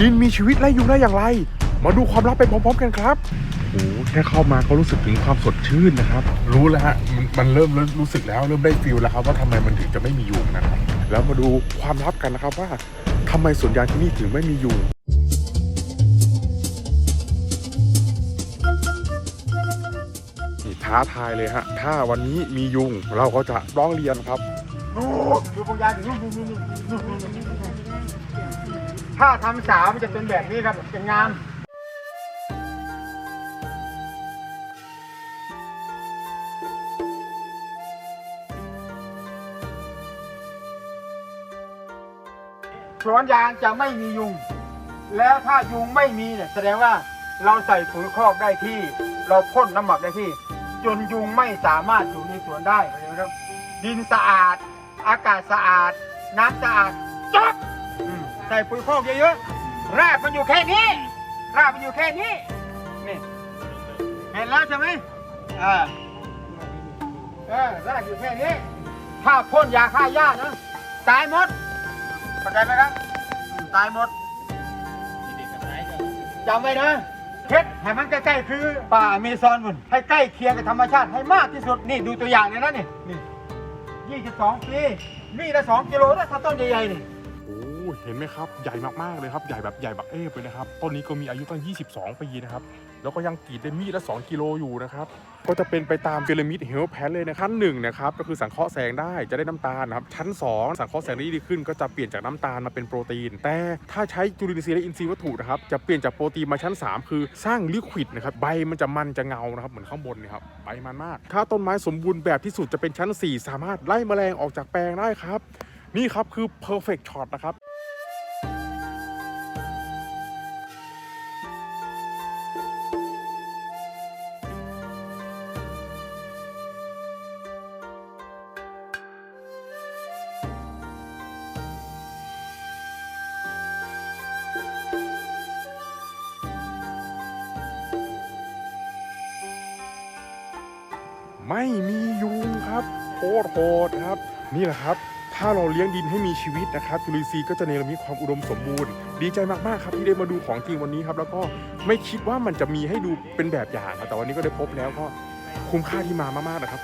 ดินมีชีวิตไล่ยุงได้อย่างไร มาดูความลับไปพร้อมๆกันครับโอ้โหแค่เข้ามาก็รู้สึกถึงความสดชื่นนะครับ รู้แล้วฮะมันมันเริ่มเริ่มรู้สึกแล้ว เริ่มได้ฟิลแล้วครับ ว่าทำไมมันถึงจะไม่มียุงนะครับ แล้วมาดูความลับกันนะครับว่าทำไมสวนยางที่นี่ถึงไม่มียุง นี่ท้าทายเลยฮะ ถ้าวันนี้มียุงเราก็จะร้องเรียนครับนู่นดูพวกยาอยู่นู่นนู่นนู่นนู่นนู่นนู่นนู่น ถ้าทำสาวมันจะเป็นแบบนี้ครับจะงามสวนยางจะไม่มียุง แล้วถ้ายุงไม่มีเนี่ยแสดงว่าเราใส่ปุ๋ยคอกได้ที่ เราพ่นน้ำหมักได้ที่ จนยุงไม่สามารถอยู่ในสวนได้เข้าใจไหมครับ ดินสะอาด อากาศสะอาด น้ำสะอาด ใส่ปุ๋ยคอกเยอะๆรากมันอยู่แค่นี้ รากมันอยู่แค่นี้นี่เห็นแล้วใช่ไหมอ่าเออรากอยู่แค่นี้ ถ้าพ่นยาฆ่าหญ้านะตายหมดเข้าใจไหมครับตายหมดจำไว้นะเพชรให้มันใกล้ๆคือป่าอเมซอนมันให้ใกล้เคียงกับธรรมชาติให้มากที่สุดนี่ดูตัวอย่างเลยนะนี่นี่22 ปีมีละ2กิโลนะถ้าต้นใหญ่ๆนี่ อ้เห็นไหมครับใหญ่มากๆเลยครับใหญ่แบบใหญ่แบบเอฟเลยนะครับต้นนี้ก็มีอายุตั้ง 22 ปีนะครับแล้วก็ยังกรีดได้มีดละ 2 กิโลอยู่นะครับก็จะเป็นไปตามพีระมิดเฮลแพนเลยนะขั้นหนึ่งนะครับก็คือสังเคราะห์แสงได้จะได้น้ำตาลนะครับชั้น 2 สังเคราะห์แสงได้ดีขึ้น ก็จะเปลี่ยนจากน้ำตาลมาเป็นโปรตีน แต่ถ้าใช้จุลินทรีย์และอินทรีย์วัตถุนะครับจะเปลี่ยนจากโปรตีนมาชั้น 3 คือสร้างลิควิดนะครับใบมันจะมันจะเงานะครับเหมือนข้างบนนะครับใบมันมาก ถ้าต้นไม้สมบูรณ์แบบที่สุดจะเป็นชั้น 4 สามารถไล่แมลงออกจากแปลงได้ครับนี่ครับคือ perfect shot นะครับ ไม่มียุงครับโคตรโหดครับ นี่แหละครับ ถ้าเราเลี้ยงดินให้มีชีวิตนะครับจุลินทรีย์ก็จะเนรมิตความอุดมสมบูรณ์ ดีใจมากๆครับที่ได้มาดูของจริงวันนี้ครับแล้วก็ไม่คิดว่ามันจะมีให้ดูเป็นแบบอย่างครับแต่วันนี้ก็ได้พบแล้วก็คุ้มค่าที่มามากๆนะครับ